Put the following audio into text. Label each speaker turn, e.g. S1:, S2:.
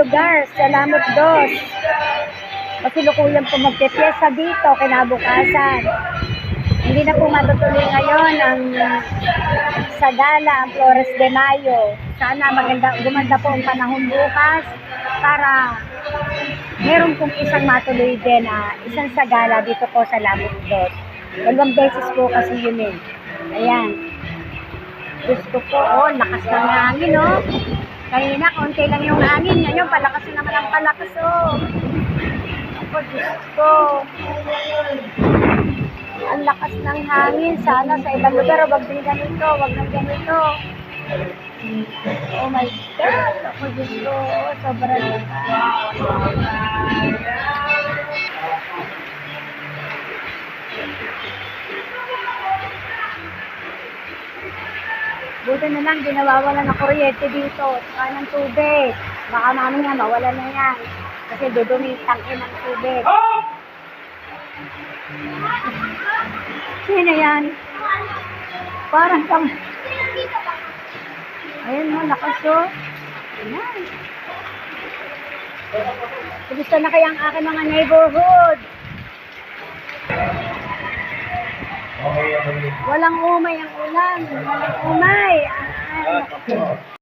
S1: lugar, Salamat Dos. Kasalukuyan po magpipiyesa dito kinabukasan. Hindi na po matutuloy ngayon ang Sagala, ang Flores de Mayo. Sana maganda, gumanda po ang panahon bukas para meron pong isang matuloy din na isang Sagala dito po sa Lamok Dos. Dalawang beses po kasi yun eh. Ayan. Gusto ko, oh, lakas ng hangin, oh. Kanina, konti lang yung hangin. Ngayon, palakas na naman ang palakas, oh. Ako, Diyos ko. Ang lakas ng hangin. Sana sa ibang lugar, wag din ganito, wag nang ganito. Oh my God! Ako, Diyos ko. Sobrang lakas. Buti na lang, di nawawala ng kuryente dito. Saka ng tubig. Baka mamaya mawala na yan. Kasi dudumi tangin ng tubig. Sino yan? Parang kang... Ayun mo, lakas oh. Ayan. Gusto na kaya ang aking mga neighborhood. Walang umay ang ulan. Walang umay. Oh.